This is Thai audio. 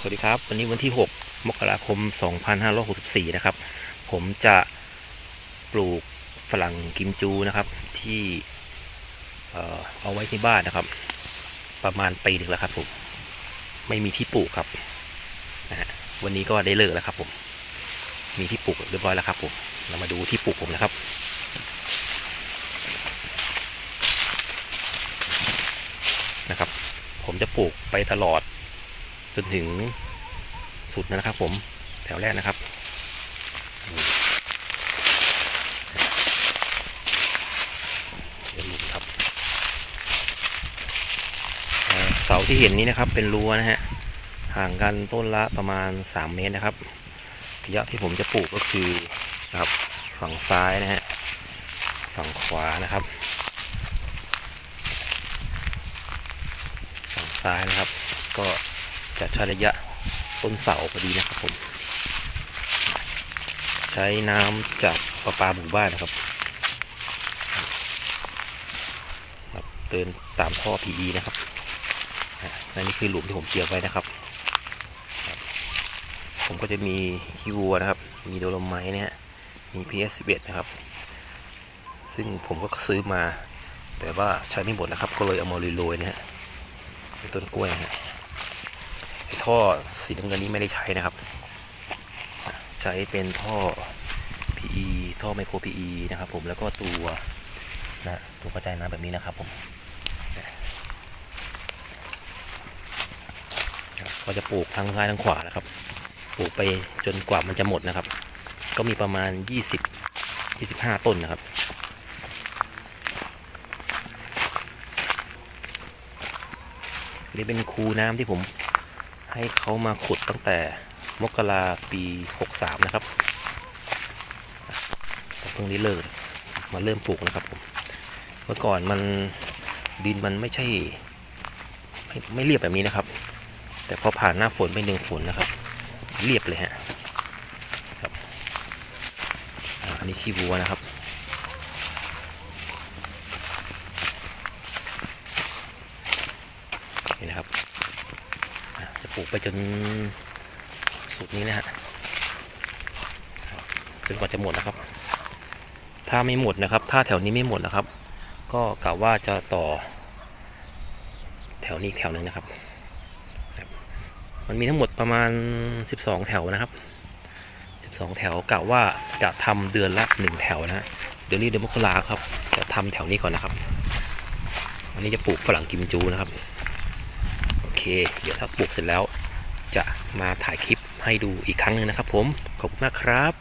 สวัสดีครับ วันนี้วันที่ 6 มกราคม 2564 นะครับ ผมจะปลูกฝรั่งกิมจูนะครับ ที่เอ่เอาไว้ที่บ้านนะครับ ประมาณปีหนึ่งแล้วครับผม ไม่มีที่ปลูกครับนะฮะวันนี้ก็ได้เลิกแล้วครับผม มีที่ปลูกเรียบร้อยแล้วครับผมเรามาดูที่ปลูกผมนะครับนะครับ ผมจะปลูกไปตลอด จนถึงสุดนะครับ ผมแถวแรกนะครับเดี๋ยวดูครับเสาที่เห็นนี้นะครับ เป็นรั้วนะฮะห่างกันต้นละประมาณ 3 เมตรนะครับระยะที่ผมจะปลูกก็คือนะครับฝั่งซ้ายนะฮะฝั่งขวานะครับ ฝั่งซ้ายนะครับ ก็ จะใช้ระยะต้นเสาพอดีนะครับผม ใช้น้ำจากประปาหมู่บ้านนะครับครับเดินตามท่อ PE นะครับอะและนี่คือหลุมที่ผมเจียวไว้นะครับ ผมก็จะมีฮิวัวนะครับ มีโดโลไมต์นี่ยมี PS 11 นะครับ ซึ่งผมก็ซื้อมา แต่ว่าใช้ไม่หมดนะครับ ก็เลยเอามาโรยๆนะฮะในต้นกล้วยนะฮะ ท่อสีน้ำเงินนี้ไม่ได้ใช้นะครับ ใช้เป็นท่อ PE ท่อไมโคร PE นะครับผมแล้วก็ตัวนะตัวกระจายน้ำแบบนี้นะครับผมครับก็จะปลูกทั้งซ้ายทั้งขวานะครับ ปลูกไปจนกว่ามันจะหมดนะครับ ก็มีประมาณ 20 25 ต้นนะครับนี่เป็นคูน้ำที่ผม ให้เขามาขุดตั้งแต่มกราปี 63 นะครับเพิ่งได้เลิกมาเริ่มปลูกนะครับผม เมื่อก่อนมันดินมันไม่ใช่ ไม่ไม่เรียบแบบนี้นะครับ แต่พอผ่านหน้าฝนไปหนึ่งฝนนะครับ เรียบเลยฮะครับอันนี้ขี้วัวนะครับนี่นะครับ ลูกไปจนสุดนี้นะฮะจนกว่าจะหมดนะครับ ถ้าไม่หมดนะครับ ถ้าแถวนี้ไม่หมดนะครับ ก็กะว่าจะต่อ แถวนี้แถวหนึ่งนะครับ มันมีทั้งหมดประมาณ 12 แถวนะครับ 12 แถวกะว่าจะทำเดือนละหนึ่งแถวนะเดี๋ยวนี้เดือนมกราครับ จะทำแถวนี้ก่อนนะครับ วันนี้จะปลูกฝรั่งกิมจูนะครับ เค เดี๋ยวถ้าปลูกเสร็จแล้ว จะมาถ่ายคลิปให้ดูอีกครั้งหนึ่งนะครับผม ขอบคุณมากครับ